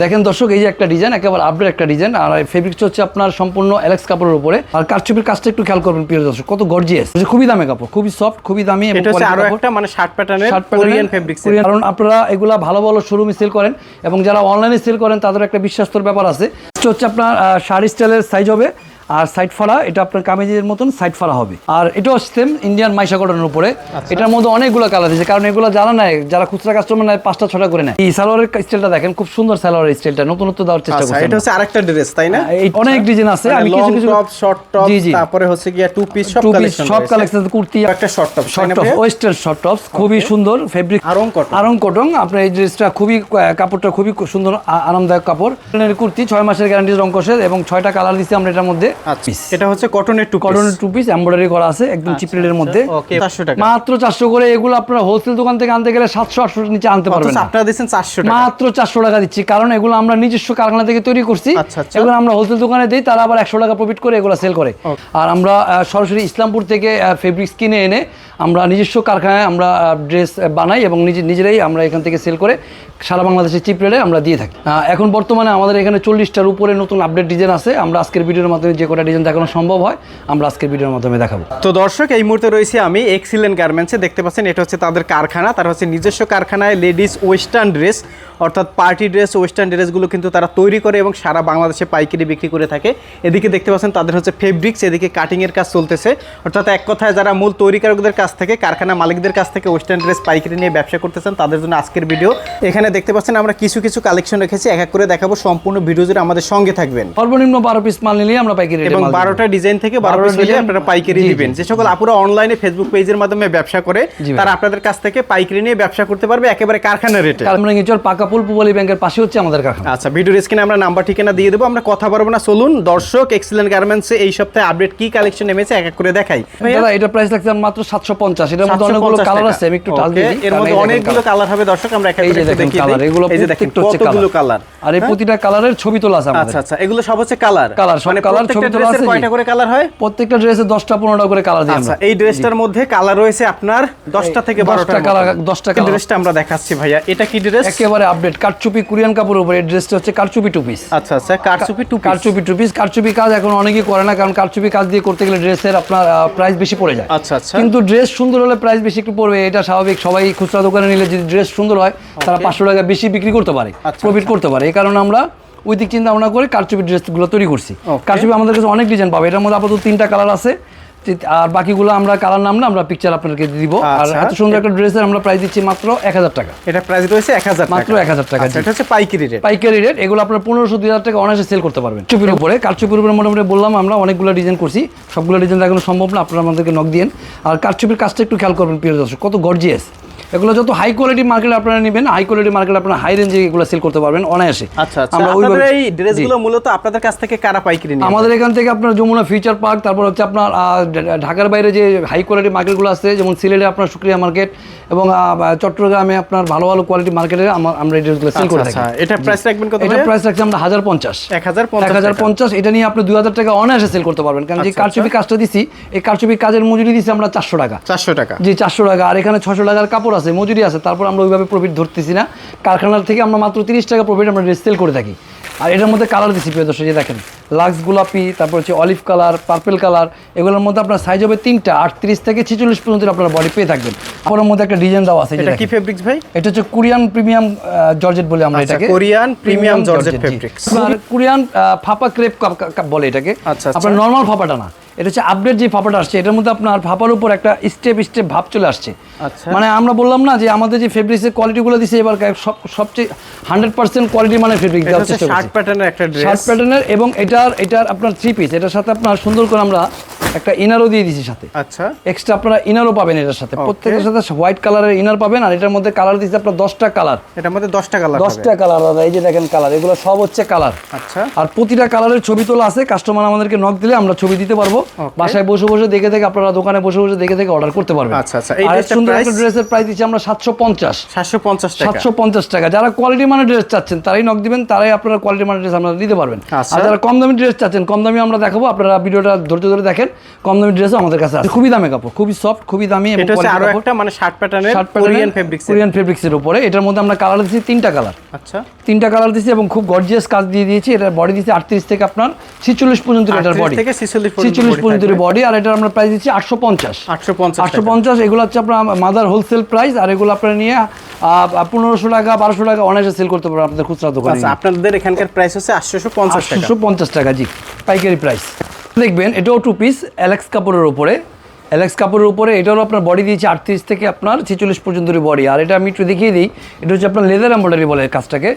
দেখেন দর্শক এই যে একটা ডিজাইন একেবারে আপডেট একটা ডিজাইন আর ফেব্রিক্স হচ্ছে আপনার সম্পূর্ণ অ্যালেক্স কাপড়ের উপরে। আর কারচুপির কাজটা একটু খেয়াল করবেন প্রিয় দর্শক কত গর্জিয়াস খুবই দামি কাপড় খুবই সফট খুবই দামি এবং এটা হচ্ছে আরও একটা মানে শার্ট প্যাটার্নের কোরিয়ান ফেব্রিক্স কারণ আপনারা এগুলা ভালো ভালো শোরুমে সেল করেন এবং যারা অনলাইনে সেল করেন তাদের একটা বিশ্বাস্তর ব্যাপার আছে। এটা হচ্ছে আপনার শাড়ি স্টাইলের সাইজ হবে আর সাইড ফাড়া এটা আপনার কামিজের মতন সাইড ফাড়া হবে। আর এটাও সেম ইন্ডিয়ান মাইশা কটনের উপরে। আচ্ছা। এটার মধ্যে অনেকগুলো কালার দিয়েছে কারণ এগুলো যারা নেয় যারা খুচরা কাস্টমার নেয় পাঁচটা ছটা করে নেয়। এই সালোয়ারের স্টাইলটা দেখেন খুব সুন্দর সালোয়ারের স্টাইলটা নতুনত্ব দেওয়ার চেষ্টা আচ্ছা করছি এটা হচ্ছে আরেকটা ড্রেস তাই না? অনেক ডিজাইন আছে আমি কিছু কিছু টপ শর্ট টপ তারপরে হচ্ছে গিয়া টু পিস সব কালেকশন সব কালেকশন কুর্তি একটা short top short top western short tops খুবই সুন্দর fabric Aarong cotton। Aarong cotton আপনার এই ড্রেসটা খুবই কাপড়টা খুবই সুন্দর আরামদায়ক কাপড়। কুর্তি ছয় মাসের গ্যারান্টি রং রঙ্কসের এবং ছয়টা কালার দিচ্ছি আমরা এটার মধ্যে। আচ্ছা। এটা হচ্ছে কটনের টু কটনের টু পিস এমব্রয়ডারি করা আছে একদম চিপ রেটের মধ্যে। ওকে 400 টাকা। মাত্র চারশো করে এগুলো আপনার হোলসেল দোকান থেকে আনতে গেলে নিচে আনতে পারবেন না। আপনারা দিচ্ছেন 400 টাকা। মাত্র দিচ্ছি কারণ এগুলো আমরা নিজস্ব কারখানা থেকে তৈরি করছি। আচ্ছা, আচ্ছা। এগুলো আমরা হোলসেল দোকানে দিই তারা আবার একশো টাকা প্রফিট করে এগুলো সেল করে। আর আমরা সরাসরি ইসলামপুর থেকে ফেব্রিক্স কিনে এনে আমরা নিজস্ব কারখানায় আমরা ড্রেস বানাই এবং নিজে নিজেরাই আমরা এখান থেকে সেল করে সারা বাংলাদেশে চিপ রেটে আমরা দিয়ে থাকি। এখন বর্তমানে আমাদের এখানে চল্লিশটার উপরে নতুন আপডেট ডিজাইন আছে। আমরা আজকের ভিডিওর মাধ্যমে যে কটা ডিজাইন দেখানো সম্ভব হয় আমরা আজকের ভিডিওর মাধ্যমে দেখাবো। তো দর্শক এই মুহূর্তে রয়েছে আমি এক্সিলেন্ট গার্মেন্টসে দেখতে পাচ্ছেন এটা হচ্ছে তাদের কারখানা তারা হচ্ছে নিজস্ব কারখানায় লেডিস ওয়েস্টার্ন ড্রেস অর্থাৎ পার্টি ড্রেস ওয়েস্টার্ন ড্রেসগুলো কিন্তু তারা তৈরি করে এবং সারা বাংলাদেশে পাইকারি বিক্রি করে থাকে। এদিকে দেখতে পাচ্ছেন তাদের হচ্ছে ফেব্রিক্স এদিকে কাটিংয়ের কাজ চলতেছে। অর্থাৎ এক কথায় যারা মূল তৈরিকারকদের কাছ থেকে কারখানা মালিকদের কাছ থেকে ওয়েস্টার্ন ড্রেস পাইকারি নিয়ে ব্যবসা করতেছেন তাদের জন্য আজকের ভিডিও এখানে দেখতে পাচ্ছেন আমরা কিছু কিছু কালেকশন রেখেছি এক এক করে দেখাবো সম্পূর্ণ ভিডিও জুড়ে আমাদের সঙ্গে থাকবেন। সর্বনিম্ন বারো পিস মাল নিলেই আমরা পাইকারি এবং বারোটা ডিজাইন থেকে বারো 12 পিস আপনারা পাইকারি জি। যে সকল আপুরা অনলাইনে ফেসবুক পেজের মাধ্যমে ব্যবসা করে তারা আপনাদের কাছ থেকে পাইকারি নিয়ে ব্যবসা করতে পারবে একেবারে কারখানা রেটে কালমরাঙ্গিচর পাকাপুল পুবালি ব্যাংকের পাশে হচ্ছে আমাদের কারখানা। আচ্ছা ভিডিওর স্ক্রিনে আমরা নাম্বার ঠিকানা দিয়ে দেবো আমরা কথা বলব না চলুন দর্শক এক্সিলেন্ট গার্মেন্টসে এই সপ্তাহে আপডেট কি কালেকশন নেমেছে এক এক করে দেখাই। দাদা এটা প্রাইস লাগছে মাত্র সাতশো পঞ্চাশ এটার মধ্যে অনেকগুলো কালার আছে আমি একটু দিই, এর মধ্যে অনেকগুলো কালার হবে দর্শক আমরা এক এক এই করে যে একটু দেখেন দেখিয়ে কালার দিই। এগুলো প্রত্যেকটা হচ্ছে কালার আর এই প্রতিটা কালারের ছবি তোলা আছে আমাদের। আচ্ছা আচ্ছা এগুলো সব হচ্ছে কালার সব মানে colour ছবি ড্রেসের আছে, জি। কয়টা করে কালার হয়? প্রত্যেকটা ড্রেসে দশটা পনেরোটা করে কালার দিই আচ্ছা এই ড্রেসটার মধ্যে কালার রয়েছে আপনার দশটা থেকে দশটা বারোটা colour- দশটা ড্রেসটা আমরা দেখাচ্ছি ভাইয়া। এটা কি ড্রেস একেবারে আপডেট কারচুপি কোরিয়ান কাপড়ের উপরে এই ড্রেসটা হচ্ছে কারচুপি টু পিস আচ্ছা আচ্ছা কারচুপি টু কারচুপি টু পিস কারচুপি কাজ এখন অনেকেই করে না কারণ কারচুপি কাজ দিয়ে করতে গেলে ড্রেসের আপনার প্রাইস বেশি পড়ে যায়। আচ্ছা আচ্ছা। কিন্তু ড্রেস সুন্দর হলে প্রাইস বেশি একটু পড়বে এটা স্বাভাবিক। সবাই খুচরা দোকানে নিলে যদি ড্রেস সুন্দর হয় তারা পাঁচশো টাকা বেশি বিক্রি করতে পারে প্রফিট করতে পারে। এই কারণে আমরা ওই দিক চিন্তা ভাবনা করে কারচুপি ড্রেসগুলো তৈরি করছি। কারচুপি আমাদের কাছে অনেক ডিজাইন পাবে। এটার মধ্যে আপাতত তিনটা কালার আছে। আর বাকিগুলো আমরা কালার নাম না আমরা পিকচার আপনাদেরকে দিব। আর আচ্ছা। এত সুন্দর একটা ড্রেসের আমরা প্রাইস দিচ্ছি মাত্র এক হাজার টাকা। এটা প্রাইস রয়েছে এক হাজার মাত্র 1000 টাকা, আচ্ছা এটা হচ্ছে পাইকারি রেট পাইকারি রেট এগুলো আপনার পনেরোশো দুই হাজার টাকা অনায়াসে সেল করতে পারবেন। চুপির উপরে। কারচুপির উপরে মোটামুটি বললাম আমরা অনেকগুলো ডিজাইন করছি। সবগুলো ডিজাইন দেখানো সম্ভব না আপনারা আমাদেরকে নক দিন আর কারচুপির কাজটা একটু খেয়াল করবেন প্রিয় দর্শক কত গর্জিয়াস এগুলো যত হাই কোয়ালিটি মার্কেটে আপনারা নেবেন হাই কোয়ালিটি মার্কেটে আপনারা হাই রেঞ্জে এগুলো সেল করতে পারবেন অনায়াসে। আচ্ছা আচ্ছা। আমরা ওইভাবে- এই ড্রেসগুলো মূলত আপনাদের কাছ থেকে কারা পাইকারি নিয়ে আমাদের এখান থেকে আপনার যমুনা ফিউচার পার্ক তারপর হচ্ছে আপনার ঢাকার বাইরে যে হাই কোয়ালিটি মার্কেটগুলো আছে যেমন সিলেটে আপনার শুক্রিয়া মার্কেট এবং চট্টগ্রামে আপনার ভালো ভালো কোয়ালিটি মার্কেটে আমরা এই ড্রেসগুলো সেল করে আচ্ছা, থাকি। আচ্ছা, এটা প্রাইস রাখবেন কত এটা প্রাইস রাখছি আমরা হাজার পঞ্চাশ। এক হাজার এক পঞ্চাশ হাজার পঞ্চাশ এটা নিয়ে আপনি দুই হাজার টাকা অনায়াসে সেল করতে পারবেন। কারণ যে কারচুপি কাজটা দিছি এই কারচুপি কাজের মজুরি দিছি আমরা চারশো টাকা। চারশো টাকা। জি চারশো টাকা। আর এখানে ছশো টাকার কাপড় আছে মজুরি আছে তারপর আমরা ওইভাবে প্রফিট ধরতেছি না। কারখানার থেকে আমরা মাত্র তিরিশ টাকা প্রফিট আমরা সেল করে থাকি। আর এটার মধ্যে কালার দিচ্ছি প্রিয় দর্শক দেখেন লাক্স গোলাপি তারপর হচ্ছে অলিভ কালার পার্পেল কালার এগুলোর মধ্যে আপনার সাইজ হবে তিনটা আটত্রিশ থেকে ছেচল্লিশ পর্যন্ত আপনার বডি পেয়ে থাকবেন। আপনার মধ্যে একটা ডিজাইন দেওয়া আছে এটা কি। ফেব্রিক্স ভাই? এটা হচ্ছে কোরিয়ান প্রিমিয়াম জর্জেট বলে আমরা আচ্ছা, এটাকে। কোরিয়ান প্রিমিয়াম জর্জেট ফেব্রিক্স আর কোরিয়ান ফাপা ক্রেপ বলে এটাকে। আচ্ছা, আচ্ছা। আপনার নর্মাল ফাপাটা না। এটা হচ্ছে আপডেট যে ফাপাটা আসছে এটার মধ্যে আপনার ফাপার উপর একটা স্টেপ স্টেপ ভাব চলে আসছে। আচ্ছা। মানে আমরা বললাম না যে আমাদের যে ফেব্রিক্সের কোয়ালিটিগুলো দিছে এবার সব সবচেয়ে হান্ড্রেড পার্সেন্ট কোয়ালিটি মানে ফেব্রিক দেওয়ার চেষ্টা শার্ট প্যাটার্নের একটা শার্ট প্যাটার্নের এবং এটার এটার আপনার থ্রি পিস এটার সাথে আপনার সুন্দর করে আমরা একটা ইনারও দিয়ে দিছি সাথে। আচ্ছা। এক্সট্রা আপনারা ইনারও পাবেন এটার সাথে। প্রত্যেকের সাথে হোয়াইট কালারের ইনার পাবেন আর এটার মধ্যে কালার দিচ্ছে আপনার দশটা কালার এটার মধ্যে দশটা কালার দশটা কালার দাদা এই যে দেখেন কালার এগুলো সব হচ্ছে কালার আচ্ছা। আর প্রতিটা কালারের ছবি তোলা আছে কাস্টমার আমাদেরকে নক দিলে আমরা ছবি দিতে পারব। বাসায় বসে বসে দেখে দেখে আপনারা দোকানে বসে বসে দেখে দেখে অর্ডার করতে পারবেন। আচ্ছা, আচ্ছা। এই সুন্দর একটা ড্রেসের প্রাইস দিচ্ছি আমরা সাতশো পঞ্চাশ। সাতশো পঞ্চাশ টাকা। সাতশো পঞ্চাশ টাকা। যারা কোয়ালিটি মানে ড্রেস চাচ্ছেন তারাই নক দিবেন তারাই আপনারা কোয়ালিটি মানে ড্রেস আপনারা দিতে পারবেন। আচ্ছা। আর যারা কম দামি ড্রেস চাচ্ছেন কম দামি আমরা দেখাবো আপনারা ভিডিওটা ধৈর্য ধরে দেখেন কম দামি ড্রেসও আমাদের কাছে আছে। খুবই দামি কাপড় খুবই সফট খুবই দামি এবং quality আরও একটা মানে শার্ট প্যাটার্নের শার্ট কোরিয়ান ফেব্রিক্স কোরিয়ান ফেব্রিক্সের উপরে। এটার মধ্যে আমরা কালার দিচ্ছি তিনটা কালার আচ্ছা। তিনটা কালার দিচ্ছি এবং খুব গর্জিয়াস কাজ দিয়ে দিয়েছি। এটার বডি দিচ্ছি আটত্রিশ থেকে আপনার ছিচল্লিশ পর্যন্ত এটার 38 বডি থেকে 46 থাকবে। বডি আর এটার আমরা প্রাইস দিচ্ছি আটশো পঞ্চাশ। 850 আটশো পঞ্চাশ এগুলো হচ্ছে আপনার মাদার হোলসেল প্রাইস আর এগুলো আপনারা নিয়ে পনেরোশো টাকা বারোশো টাকা অনায়াসে সেল করতে পারবেন আপনাদের খুচরা দোকানে। আচ্ছা আপনাদের এখানকার প্রাইস হচ্ছে 850 টাকা। আটশোশো পঞ্চাশ টাকা জি। পাইকারি প্রাইস দেখবেন এটাও টু পিস অ্যালেক্স কাপড়ের উপরে। অ্যালেক্স কাপড়ের উপরে এটারও আপনার বডি দিয়েছে আটত্রিশ থেকে আপনার ছেচল্লিশ পর্যন্ত বডি আর এটা আমি একটু দেখিয়ে দিই এটা হচ্ছে আপনার লেদার এম্ব্রয়ডারি বলে কাজটাকে।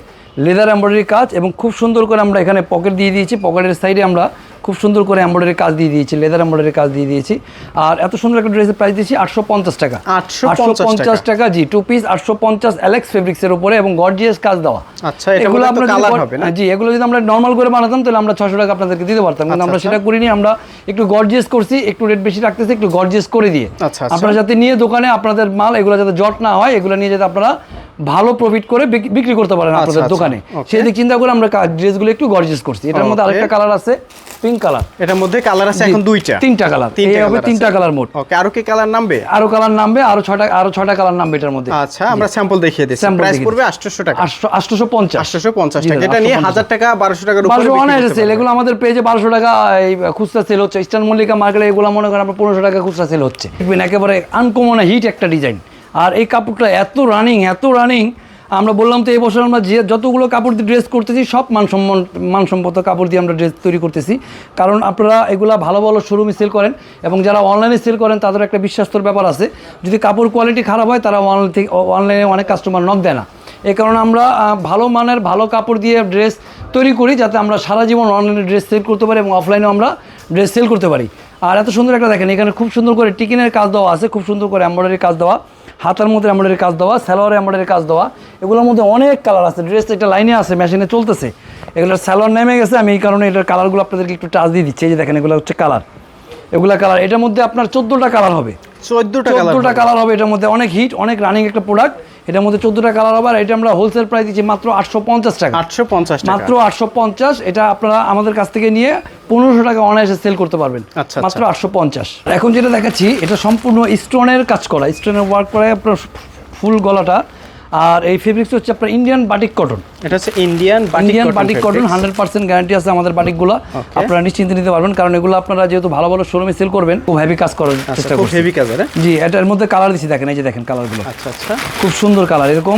লেদার এম্ব্রয়ডারি কাজ এবং খুব সুন্দর করে আমরা এখানে পকেট দিয়ে দিয়েছি। পকেটের সাইডে আমরা খুব সুন্দর করে এম্ব্রয়ডারি কাজ দিয়ে দিয়েছি লেদার এম্ব্রয়ডারি কাজ দিয়ে দিয়েছি। আর এত সুন্দর একটা ড্রেসের প্রাইস দিয়েছি আটশো পঞ্চাশ টাকা। 850 পঞ্চাশ টাকা। জি টু পিস আটশো পঞ্চাশ অ্যালেক্স ফেব্রিক্সের উপরে এবং গর্জিয়াস কাজ দেওয়া। আচ্ছা, তো আপনারা? জি এগুলো যদি আমরা নর্মাল করে বানাতাম তাহলে আমরা ছশো টাকা আপনাদেরকে দিতে পারতাম। কিন্তু আমরা আচ্ছা। সেটা করিনি আমরা একটু গর্জিয়াস করছি একটু রেট বেশি রাখতেছি একটু গর্জিয়াস করে দিয়ে। আচ্ছা, আচ্ছা। আপনারা যাতে নিয়ে দোকানে আপনাদের মাল এগুলো যাতে জট না হয় এগুলো নিয়ে যাতে আপনারা ভালো প্রফিট করে বিক্রি করতে পারেন আপনাদের আচ্ছা, দোকানে। Okay. সেই দিক চিন্তা করে আমরা ড্রেসগুলো একটু গর্জিয়াস করছি। এটার মধ্যে আরেকটা কালার আছে পিঙ্ক কালার এটার মধ্যে কালার আছে এখন দুইটা। তিনটা কালার তিনটা এই হবে তিনটা কালার মোট। ওকে আরও কি কালার নামবে? আরও কালার নামবে আরও ছটা আরও ছটা কালার নামবে এটার মধ্যে। আচ্ছা আমরা স্যাম্পল দেখিয়ে দিচ্ছি। প্রাইস পড়বে 800 টাকা। আটশোশো পঞ্চাশ। 850 টাকা। এটা নিয়ে 850 1000 টাকা 1200 টাকার উপরে বারোশো বিক্রি করতে সেল এগুলো আমাদের পেজে বারোশো টাকা এই খুচরা সেল হচ্ছে। ইস্টার্ন মল্লিকা মার্কেটে এগুলো মনে করেন আপনার পনেরোশো টাকা খুচরা সেল হচ্ছে। দেখবেন একেবারে আনকমন হিট একটা ডিজাইন আর এই কাপড়টা এত রানিং এত রানিং আমরা বললাম তো এই বছর আমরা যে যতগুলো কাপড় দিয়ে ড্রেস করতেছি, সব মানসম্মান, মানসম্মত কাপড় দিয়ে আমরা ড্রেস তৈরি করতেছি। কারণ আপনারা এগুলা ভালো ভালো শোরুমে সেল করেন এবং যারা অনলাইনে সেল করেন, তাদের একটা বিশ্বাস্তর ব্যাপার আছে। যদি কাপড় কোয়ালিটি খারাপ হয়, তারা অনলাইন থেকে অনলাইনে অনেক কাস্টমার নক দেয় না। এই কারণে আমরা ভালো মানের, ভালো কাপড় দিয়ে ড্রেস তৈরি করি, যাতে আমরা সারা জীবন অনলাইনে ড্রেস সেল করতে পারি এবং অফলাইনেও আমরা ড্রেস সেল করতে পারি। আর এত সুন্দর একটা দেখেন, এখানে খুব সুন্দর করে টিকিনের কাজ দেওয়া আছে, খুব সুন্দর করে এমব্রয়ডারি কাজ দেওয়া। হাতার মধ্যে এমব্রয়ডারি কাজ দেওয়া সালোয়ারে এমব্রয়ডারি কাজ দেওয়া এগুলোর মধ্যে অনেক কালার আছে। ড্রেস একটা লাইনে আছে মেশিনে চলতেছে। এগুলোর সালোয়ার নেমে গেছে আমি এই কারণে এটার কালারগুলো আপনাদেরকে একটু টাচ দিয়ে দিচ্ছি। এই যে দেখেন এগুলো হচ্ছে কালার এগুলা কালার এটার মধ্যে আপনার চোদ্দোটা কালার হবে। 14টা কালার চোদ্দোটা কালার হবে এটার মধ্যে অনেক হিট অনেক রানিং একটা প্রোডাক্ট এটার মধ্যে চোদ্দোটা কালার হবে আর এটা আমরা হোলসেল প্রাইস দিচ্ছি মাত্র আটশো পঞ্চাশ টাকা। 850 টাকা। মাত্র আটশো পঞ্চাশ এটা আপনারা আমাদের কাছ থেকে নিয়ে পনেরোশো টাকা অনায়াসে সেল করতে পারবেন। আচ্ছা, আচ্ছা। মাত্র আটশো পঞ্চাশ। এখন যেটা দেখাচ্ছি এটা সম্পূর্ণ স্টোনের কাজ করা। স্টোনের ওয়ার্ক করে আপনার ফুল গলাটা আর এই ফেব্রিক্স হচ্ছে আপনার ইন্ডিয়ান বাটিক কটন এটা হচ্ছে Indian batik Indian batik cotton hundred percent guarantee আছে আমাদের বাটিকগুলো আপনারা নিশ্চিন্তে নিতে পারবেন কারণ এগুলো আপনারা যেহেতু ভালো ভালো শোরুমে সেল করবেন খুব হেভি কাজ করার আচ্ছা চেষ্টা করছি। হেভি কালার হ্যাঁ? জি এটার মধ্যে কালার দিচ্ছি দেখেন এই যে দেখেন কালারগুলো আচ্ছা আচ্ছা। খুব সুন্দর কালার এরকম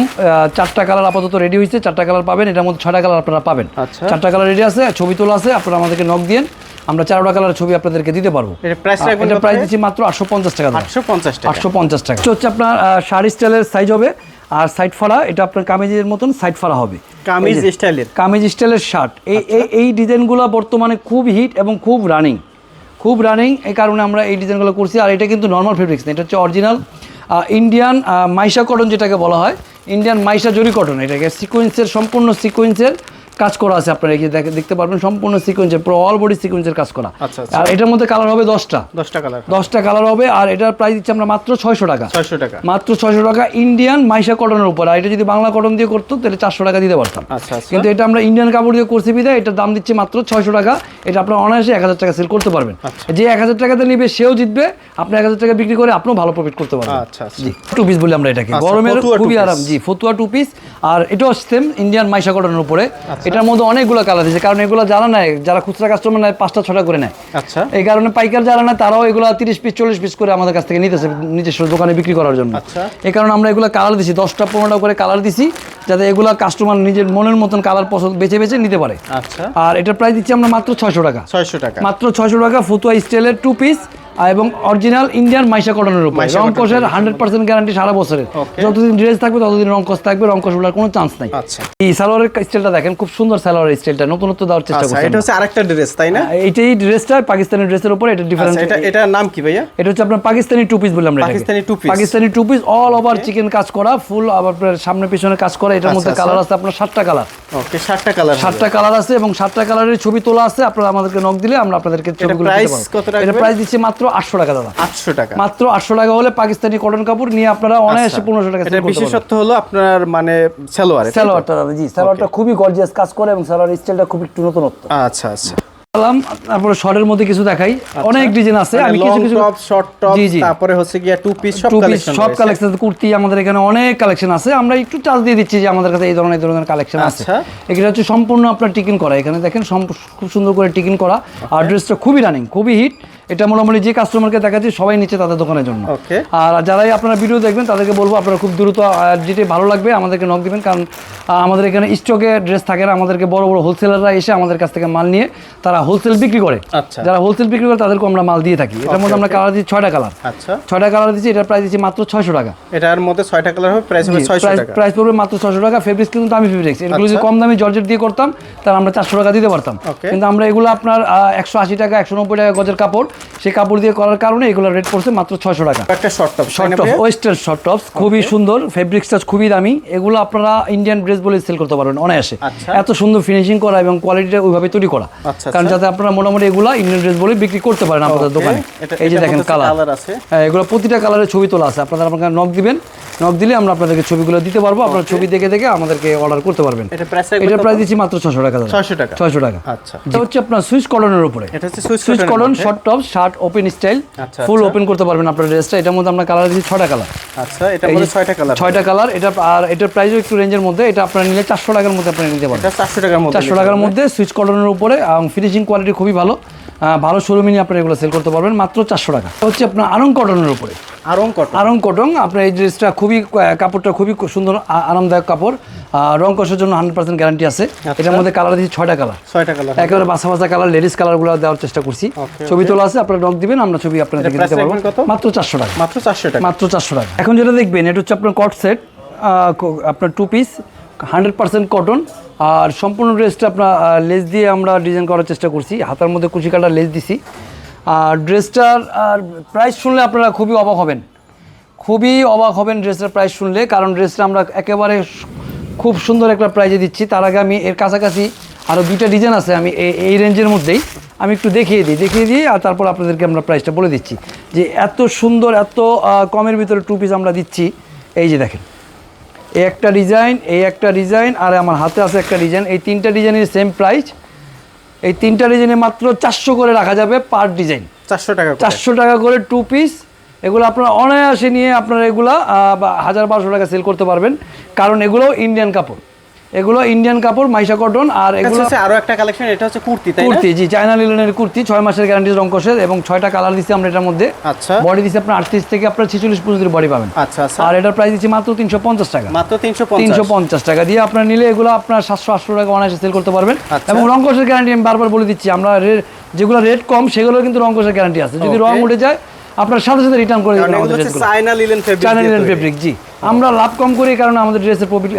চারটা কালার আপাতত রেডি হয়েছে চারটা কালার পাবেন এটার মধ্যে ছটা কালার আপনারা পাবেন। আচ্ছা। চারটা কালার রেডি আছে ছবি তোলা আছে আপনারা আমাদেরকে নক দিন আমরা চারটা কালারের ছবি আপনাদেরকে দিতে পারব। এটা প্রাইস? দিচ্ছি মাত্র আটশো পঞ্চাশ টাকা আটশো 850 টাকা। আটশো পঞ্চাশ টাকা। হচ্ছে আপনার শাড়ি স্টাইলের সাইজ হবে আর সাইড ফাড়া এটা আপনার কামিজের মতন সাইড ফাড়া হবে। কামিজ স্টাইলের। কামিজ স্টাইলের শার্ট এই আচ্ছা। এই এই ডিজাইনগুলো বর্তমানে খুব হিট এবং খুব রানিং খুব রানিং এই কারণে আমরা এই ডিজাইনগুলো করছি। আর এটা কিন্তু নর্মাল ফেব্রিক্স না এটা হচ্ছে অরিজিনাল ইন্ডিয়ান মাইশা কটন যেটাকে বলা হয়। ইন্ডিয়ান মাইশা জরি কটন এটাকে সিকোয়েন্সের সম্পূর্ণ সিকোয়েন্সের কাজ করা আছে আপনারা এই দেখতে পারবেন। সম্পূর্ণ সিকোয়েন্সের পুরো অল বডি সিকোয়েন্সের কাজ করা। আচ্ছা, আচ্ছা। আর এটার মধ্যে কালার হবে দশটা। 10টা কালার দশটা কালার হবে আর এটার প্রাইস দিচ্ছি আমরা মাত্র ছয়শো টাকা। 600 টাকা। মাত্র ছয়শো টাকা ইন্ডিয়ান মাইশা কটনের উপর। আর এটা যদি বাংলা কটন দিয়ে করতো তাহলে চারশো টাকা দিতে পারতাম। আচ্ছা কিন্তু এটা আমরা ইন্ডিয়ান কাপড় দিয়ে করছি বিধায় এটার দাম দিচ্ছি মাত্র ছয়শো টাকা। এটা আপনার অনায়াসে এক হাজার টাকা সেল করতে পারবেন। যে এক হাজার টাকাতে নিবে সেও জিতবে। আপনি এক হাজার টাকা বিক্রি করে আপনিও ভালো প্রফিট করতে পারবেন। আচ্ছা জি টু পিস বলি আমরা এটাকে। গরমের খুবই আরাম। জি ফতুয়া টু পিস আর এটাও সেম ইন্ডিয়ান মাইশা কটনের উপরে। এটার মধ্যে অনেকগুলো কালার দিয়েছে কারণ এগুলো যারা নেয় যারা খুচরা কাস্টমার নেয় পাঁচটা ছটা করে নেয়। আচ্ছা। এই কারণে পাইকার যারা না তারাও এগুলো তিরিশ পিস চল্লিশ পিস করে আমাদের কাছ থেকে নিতেছে নিজস্ব দোকানে বিক্রি করার জন্য। আচ্ছা। এই কারণে আমরা এগুলো কালার দিছি দশটা পনেরোটা করে কালার দিছি যাতে এগুলো কাস্টমার নিজের মনের মতন কালার পছন্দ বেছে বেছে নিতে পারে। আচ্ছা। আর এটার প্রাইস দিচ্ছি আমরা মাত্র ছয়শো টাকা। 600 টাকা। মাত্র ছয়শো টাকা ফতুয়া স্টাইলের টু পিস এবং অরিজিনাল ইন্ডিয়ান মাইশা কটনের উপর। রং কষের হান্ড্রেড পার্সেন্ট গ্যারান্টি সারা বছরের। যতদিন ড্রেস থাকবে ততদিন রং কষ থাকবে রং কষ ওঠার কোনো চান্স নাই। আচ্ছা। এই সালোয়ারের স্টাইলটা দেখেন খুব সুন্দর সালোয়ারের স্টাইলটা নতুনত্ব দেওয়ার চেষ্টা আচ্ছা করছি এটা হচ্ছে আরেকটা ড্রেস তাই না? এইটাই ড্রেসটা পাকিস্তানি ড্রেসের উপর এটা ডিফারেন্স আচ্ছা এটা এটার নাম কি ভাইয়া? এটা হচ্ছে আপনার পাকিস্তানি টু পিস বললাম Pakistani two piece। Pakistani two piece all over chikan কাজ করা ফুল আপনার সামনে পিছনে কাজ করা এটার মধ্যে কালার আছে আপনার সাতটা কালার ওকে সাতটা কালার সাতটা কালার আছে এবং সাতটা কালারের ছবি তোলা আছে আপনারা আমাদেরকে নক দিলে আমরা আপনাদেরকে ছবিগুলো দিতে পারব। কত রাখবেন? এটা প্রাইস দিচ্ছি মাত্র আটশো টাকা দাদা। 800 টাকা। মাত্র আটশো টাকা হলে পাকিস্তানি কটন কাপড় নিয়ে আপনারা অনায়াসে আচ্ছা। পনেরোশো টাকা। বিশেষত্ব হলো আপনার মানে সালোয়ার সালোয়ারটা দাদা জি সালোয়ারটা খুবই গর্জিয়াস কাজ করে এবং সালোয়ার স্টাইলটা একটু নতুনত্ব। আচ্ছা আচ্ছা। সালাম তারপরে শর্টের মধ্যে কিছু দেখাই। অনেক ডিজাইন আছে আমি কিছু কিছু টপ শর্ট টপ তারপরে হচ্ছে গিয়া টু পিস সব কালেকশন সব কালেকশন কুর্তি আমাদের এখানে অনেক কালেকশন আছে। আমরা একটু চার্জ দিয়ে দিচ্ছি যে আমাদের কাছে এই ধরনের ধরনের কালেকশন আছে। আচ্ছা। এখানে হচ্ছে সম্পূর্ণ আপনার টিকিন করা। এখানে দেখেন খুব সুন্দর করে টিকিন করা। আর ড্রেসটা খুবই রানিং খুবই হিট এটা মোটামুটি যে কাস্টমারকে দেখাচ্ছি সবাই নিচ্ছে তাদের দোকানের জন্য। আর যারাই আপনারা ভিডিও দেখবেন তাদেরকে বলব আপনারা খুব দ্রুত যেটি ভালো লাগবে আমাদেরকে নক দিবেন। কারণ আমাদের এখানে স্টকে ড্রেস থাকে না আমাদেরকে বড় বড় হোলসেলাররা এসে আমাদের কাছ থেকে মাল নিয়ে তারা হোলসেল বিক্রি করে। আচ্ছা। যারা হোলসেল বিক্রি করে তাদেরকে আমরা মাল দিয়ে থাকি। এটার মধ্যে আমরা কালার দিচ্ছি ছয়টা কালার আচ্ছা। ছয়টা কালার দিচ্ছি এটার প্রাইস দিচ্ছি মাত্র ছয়শো টাকা। এটার মধ্যে ছয়টা কালার হবে প্রাইস হবে ছয়শো টাকা। প্রাইস পড়বে মাত্র ছশো টাকা ফেব্রিক্স কিন্তু দামি ফেব্রিক্স এগুলো যদি আচ্ছা। কম দামি জর্জেট দিয়ে করতাম তাহলে আমরা চারশো টাকা দিতে পারতাম। কিন্তু আমরা এগুলো আপনার একশো আশি টাকা একশো নব্বই টাকা গজের কাপড় সেই কাপড় দিয়ে করার কারণে এগুলো রেট পড়ছে মাত্র ছয়শো টাকা। একটা short top short top western short tops খুবই সুন্দর ফেব্রিক্সটা খুবই দামি। এগুলো আপনারা ইন্ডিয়ান ড্রেস বলে সেল করতে পারবেন অনায়াসে। আচ্ছা। এত সুন্দর ফিনিশিং করা এবং কোয়ালিটিটা ওইভাবে তৈরি করা। আচ্ছা, কারণ আচ্ছা। যাতে আপনারা মোটামুটি এগুলো ইন্ডিয়ান ড্রেস বলে বিক্রি করতে পারেন আপনাদের দোকানে। এই যে দেখেন কালার আছে। হ্যাঁ এগুলো প্রতিটা কালারের ছবি তোলা আছে। আপনারা আপনাকে নক দিবেন। নক দিলে আমরা আপনাদেরকে ছবিগুলো দিতে পারব। আপনার ছবি দেখে দেখে আমাদেরকে অর্ডার করতে পারবেন। এটা প্রাইস দিচ্ছি মাত্র ছশো টাকা। 600 টাকা। ছয়শো টাকা। আচ্ছা। এটা হচ্ছে আপনার সুইচ কটনের উপরে। এটা হচ্ছে Swiss cotton short top shirt open style full. Open করতে পারবেন আপনার ড্রেসটা এটার মধ্যে আমরা কালার দিচ্ছি ছটা কালার আচ্ছা মধ্যে ছয়টা কালার ছয়টা কালার এটা আর এটার প্রাইসও একটু রেঞ্জের মধ্যে। এটা আপনারা নিলে চারশো টাকার মধ্যে আপনারা নিতে পারবেন। এটা চারশো টাকার মধ্যে চারশো টাকার মধ্যে সুইচ কটনের উপরে এবং ফিনিশিং কোয়ালিটি খুবই ভালো। ভালো শোরুমে নিয়ে আপনারা এগুলো সেল করতে পারবেন। মাত্র চারশো টাকা। এটা হচ্ছে আপনার আরং কটনের উপরে। আরং কটন আরং কটন আপনার এই ড্রেসটা খুবই কাপড়টা খুবই সুন্দর আরামদায়ক কাপড়। রং কষার জন্য হান্ড্রেড পার্সেন্ট গ্যারান্টি আছে। আচ্ছা। এটার মধ্যে কালার দিচ্ছি ছয়টা কালার ছয়টা কালার একেবারে বাসা বাসা কালার লেডিস কালারগুলো দেওয়ার চেষ্টা করছি। ছবি তোলা আছে আপনারা নক দিবেন আমরা ছবি আপনাদেরকে দিতে পারব। মাত্র চারশো টাকা। মাত্র চারশো টাকা। মাত্র চারশো টাকা। এখন যেটা দেখবেন এটা হচ্ছে আপনার কট সেট আপনার two piece hundred percent cotton আর সম্পূর্ণ ড্রেসটা আপনার লেস দিয়ে আমরা ডিজাইন করার চেষ্টা করছি। হাতার মধ্যে কুচি কাটা লেস দিছি। আর ড্রেসটার, আর প্রাইস শুনলে আপনারা খুবই অবাক হবেন। খুবই অবাক হবেন ড্রেসটার প্রাইস শুনলে, কারণ ড্রেসটা আমরা একেবারে খুব সুন্দর একটা প্রাইজে দিচ্ছি। তার আগে আমি এর কাছাকাছি আরও দুইটা ডিজাইন আছে, আমি এই- এই রেঞ্জের মধ্যেই। আমি একটু দেখিয়ে দিই দেখিয়ে দিই আর তারপর আপনাদেরকে আমরা প্রাইসটা বলে দিচ্ছি। যে এত সুন্দর, এত কমের ভিতরে টু পিস আমরা দিচ্ছি। এই যে দেখেন, এই একটা ডিজাইন এই একটা ডিজাইন আর আমার হাতে আছে একটা ডিজাইন এই তিনটা ডিজাইনের সেম প্রাইস এই তিনটা ডিজাইনে মাত্র চারশো করে রাখা যাবে পার ডিজাইন। চারশো টাকা চারশো টাকা করে টু পিস এগুলো আপনারা অনায়াসে নিয়ে আপনারা এগুলা হাজার বারোশো টাকা সেল করতে পারবেন। কারণ এগুলো ইন্ডিয়ান কাপড়। এগুলো ইন্ডিয়ান কাপড় মাইশা কটন আর এগুলো হচ্ছে আরও একটা কালেকশন এটা হচ্ছে কুর্তি তাই না? কুর্তি জি চায়না লিলনের কুর্তি ছয় মাসের গ্যারান্টি রঙ্কসের এবং ছয়টা কালার দিচ্ছি আমরা এটার মধ্যে। আচ্ছা। বডি দিচ্ছি আপনার আটত্রিশ থেকে আপনার ছেচল্লিশ পর্যন্ত বডি পাবেন। আচ্ছা আচ্ছা। আর এটার প্রাইস দিচ্ছি মাত্র তিনশো পঞ্চাশ টাকা। মাত্র তিনশো তিনশো পঞ্চাশ পঞ্চাশ টাকা দিয়ে আপনার নিলে এগুলো আপনার সাতশো আটশো টাকা অনায়াসে সেল করতে পারবেন। আচ্ছা। এবং রঙ্কসের গ্যারান্টি আমি বারবার বলে দিচ্ছি আমরা যেগুলো রেট কম সেগুলো কিন্তু রঙ্কসের গ্যারান্টি আছে। যদি রং উঠে যায় আপনার সাথে সাথে রিটার্ন করে দেবেন China linen fabric China linen fabric জি। আমরা লাভ কম করি কারণে আমাদের ড্রেসের প্রফিট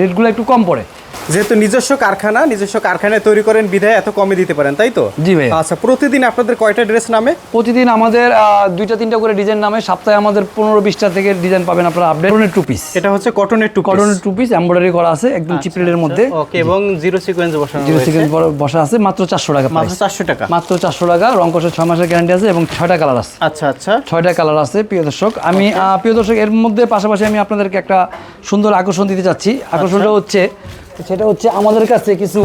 রেটগুলো একটু কম পড়ে। যেহেতু নিজস্ব কারখানা নিজস্ব কারখানায় তৈরি করেন বিধায় এত কমে দিতে পারেন তাই তো? জি ভাই আচ্ছা প্রতিদিন আপনাদের কয়টা ড্রেস নামে? প্রতিদিন আমাদের আহ, দুইটা তিনটা করে ডিজাইন নামে সপ্তাহে আমাদের পনেরো বিশটা থেকে ডিজাইন পাবেন আপনারা আপডেট কটনের টু পিস এটা হচ্ছে কটনের টু কটনের টু পিস এমব্রয়ডারি করা আছে একদম চিপ মধ্যে। ওকে এবং জিরো সিকোয়েন্স বসানো জিরো রয়েছে। সেকেন্ড বসা আছে মাত্র চারশো টাকা মাত্র price। চারশো টাকা। মাত্র চারশো টাকা রংকসের ছয় মাসের গ্যারান্টি আছে এবং ছয়টা কালার আছে। আচ্ছা আচ্ছা। ছয়টা কালার আছে প্রিয় দর্শক। আমি আহ, প্রিয় দর্শক এর মধ্যে পাশাপাশি আমি আপনাদেরকে একটা সুন্দর আকর্ষণ দিতে চাচ্ছি। আকর্ষণটা হচ্ছে সেটা হচ্ছে আমাদের কাছে কিছু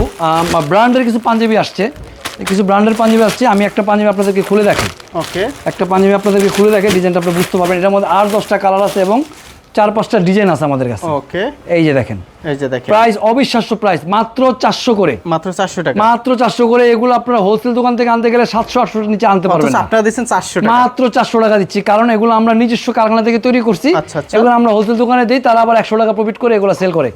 ব্র্যান্ডের কিছু পাঞ্জাবি আসছে। কিছু ব্র্যান্ডের পাঞ্জাবি আসছে আমি একটা পাঞ্জাবি আপনাদেরকে খুলে দেখি ওকে। একটা পাঞ্জাবি আপনাদেরকে খুলে দেখে ডিজাইনটা আপনি বুঝতে পারবেন। এটার মধ্যে আর দশটা কালার আছে এবং চার পাঁচটা ডিজাইন আছে আমাদের কাছে। ওকে। এই যে দেখেন এই যে দেখেন। প্রাইস অবিশ্বাস্য প্রাইস মাত্র চারশো করে। মাত্র চারশো টাকা। মাত্র চারশো করে এগুলো আপনারা হোলসেল দোকান থেকে আনতে গেলে সাতশো আটশো নিচে আনতে পারবেন না। আপনারা টাকা। মাত্র চারশো টাকা দিচ্ছি কারণ এগুলো আমরা নিজস্ব কারখানা থেকে তৈরি করছি। আচ্ছা, আচ্ছা। এগুলো আমরা হোলসেল দোকানে দিই তারা আবার একশো টাকা প্রফিট করে এগুলো সেল করে।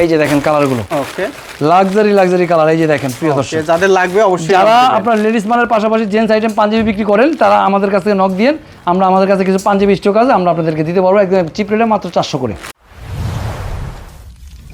এই যে দেখেন কালারগুলো ওকে লাক্সারি লাক্সারি কালার এই যে দেখেন প্রিয় দর্শক। যাদের লাগবে অবশ্যই যারা আপনার লেডিস মালের পাশাপাশি জেন্টস আইটেম পাঞ্জাবি বিক্রি করেন তারা আমাদের কাছ থেকে নক দিয়ে আমরা আমাদের কাছে কিছু পাঞ্জাবি স্টক আছে আমরা আপনাদেরকে দিতে পারব একদম চিপ রেটে মাত্র চারশো করে।